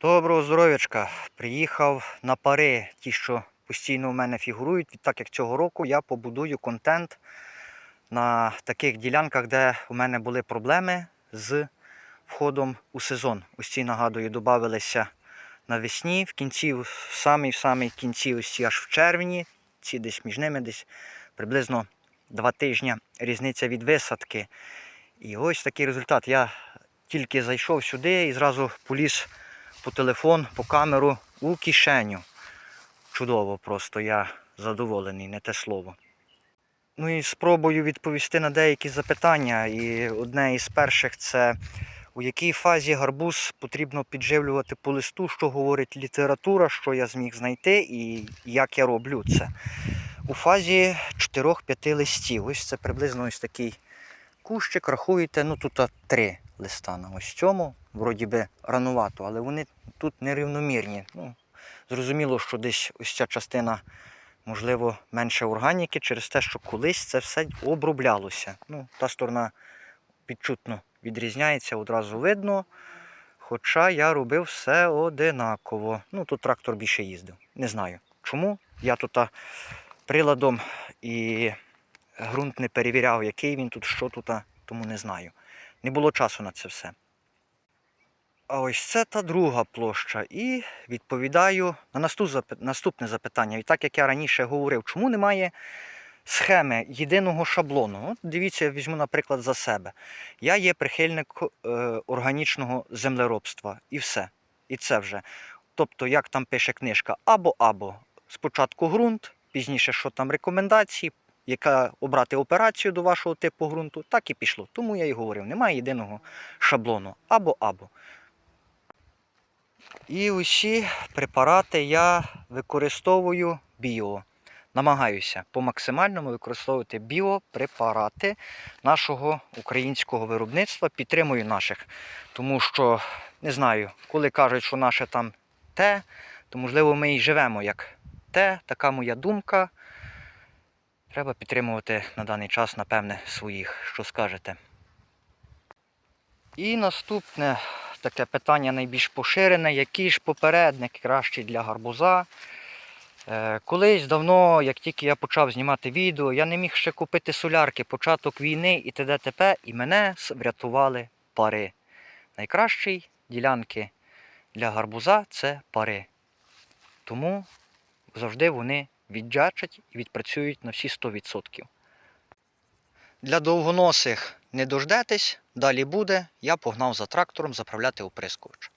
Доброго здоров'ячка. Приїхав на пари, ті, що постійно у мене фігурують. Так як цього року я побудую контент на таких ділянках, де у мене були проблеми з входом у сезон. Ось ці, нагадую, додавалися навесні, в кінці, в самій в самій кінці, ось ці аж в червні, ці десь між ними десь приблизно два тижні різниця від висадки. І ось такий результат. Я тільки зайшов сюди і зразу поліз по телефон, по камеру у кишеню. Чудово просто, я задоволений, не те слово. Ну і спробую відповісти на деякі запитання. І одне із перших це у якій фазі гарбуз потрібно підживлювати по листу, що говорить література, що я зміг знайти і як я роблю це. У фазі 4-5 листів. Ось це приблизно ось такий кущик, рахуєте, ну тут три листа на ось цьому, вроді би ранувато, але вони тут нерівномірні. Ну, зрозуміло, що десь ось ця частина, можливо, менше органіки через те, що колись це все оброблялося. Ну, та сторона відчутно відрізняється, одразу видно. Хоча я робив все одинаково. Ну, тут трактор більше їздив. Не знаю чому. Я тут приладом і ґрунт не перевіряв, який він тут, що тут, тому не знаю. Не було часу на це все. А ось це та друга площа. І відповідаю на наступне запитання. І так як я раніше говорив, чому немає схеми єдиного шаблону? От дивіться, візьму, наприклад, за себе. Я є прихильник е, органічного землеробства і все. І це вже. Тобто, як там пише книжка, або-або. Спочатку ґрунт, пізніше, що там рекомендації, яка обрати операцію до вашого типу ґрунту, так і пішло. Тому я і говорив, немає єдиного шаблону. Або-або. І усі препарати я використовую біо. Намагаюся по максимальному використовувати біопрепарати нашого українського виробництва. Підтримую наших. Тому що не знаю, коли кажуть, що наше там те, то можливо ми і живемо як те, така моя думка. Треба підтримувати на даний час, напевне, своїх. Що скажете? І наступне таке питання найбільш поширене. Який ж попередник кращий для гарбуза? Е, Колись давно, як тільки я почав знімати відео, я не міг ще купити солярки, початок війни і т.д. т.п. І мене врятували пари. Найкращі ділянки для гарбуза це пари. Тому завжди вони віддячать і відпрацюють на всі 100%. Для довгоносих не дождетесь, далі буде. Я погнав за трактором заправляти оприскувач.